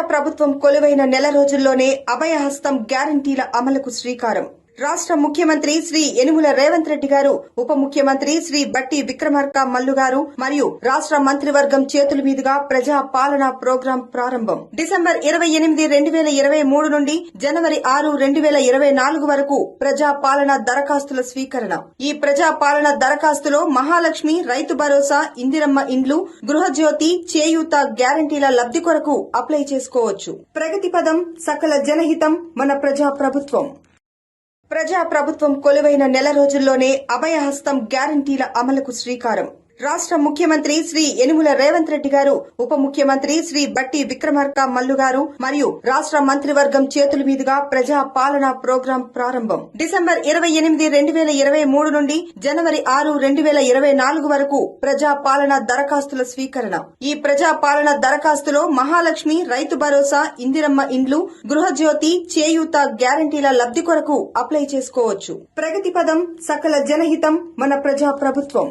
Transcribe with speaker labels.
Speaker 1: ప్రభుత్వం కొలువైన నెల రోజుల్లోనే అభయహస్తం గ్యారంటీల అమలుకు శ్రీకారం. రాష్ట్ర ముఖ్యమంత్రి శ్రీ యనుముల రేవంత్ రెడ్డి గారు ఉప ముఖ్యమంత్రి శ్రీ బట్టి విక్రమార్క మల్లు గారు మరియు రాష్ట్ర మంత్రివర్గం చేతుల మీదుగా ప్రజా పాలన ప్రోగ్రాం ప్రారంభం. డిసెంబర్ ఇరవై ఎనిమిది రెండు వేల ఇరవై మూడు నుండి జనవరి ఆరు రెండు వేల ఇరవై నాలుగు వరకు ప్రజా పాలన దరఖాస్తుల స్వీకరణ. ఈ ప్రజా పాలన దరఖాస్తులో మహాలక్ష్మి రైతు భరోసా ఇందిరమ్మ ఇండ్లు గృహజ్యోతి చేయూత గ్యారంటీల లబ్ది కొరకు అప్లై చేసుకోవచ్చు. ప్రగతి పదం సకల జనహితం మన ప్రజా ప్రభుత్వం ప్రజా ప్రభుత్వం కొలువైన నెల రోజుల్లోనే అభయహస్తం గ్యారంటీల అమలుకు శ్రీకారం. రాష్ట్ర ముఖ్యమంత్రి శ్రీ యనుముల రేవంత్ రెడ్డి గారు ఉప ముఖ్యమంత్రి శ్రీ బట్టి విక్రమార్క మల్లు గారు మరియు రాష్ట్ర మంత్రివర్గం చేతుల మీదుగా ప్రజా పాలన ప్రోగ్రాం ప్రారంభం. డిసెంబర్ ఇరవై ఎనిమిది రెండు వేల ఇరవై మూడు నుండి జనవరి ఆరు రెండు వేల ఇరవై నాలుగు వరకు ప్రజా పాలన దరఖాస్తుల స్వీకరణ. ఈ ప్రజా పాలన దరఖాస్తులో మహాలక్ష్మి రైతు భరోసా ఇందిరమ్మ ఇండ్లు గృహజ్యోతి చేయూత గ్యారంటీల లబ్ది కొరకు అప్లై చేసుకోవచ్చు. ప్రగతి పదం సకల జనహితం మన ప్రజా ప్రభుత్వం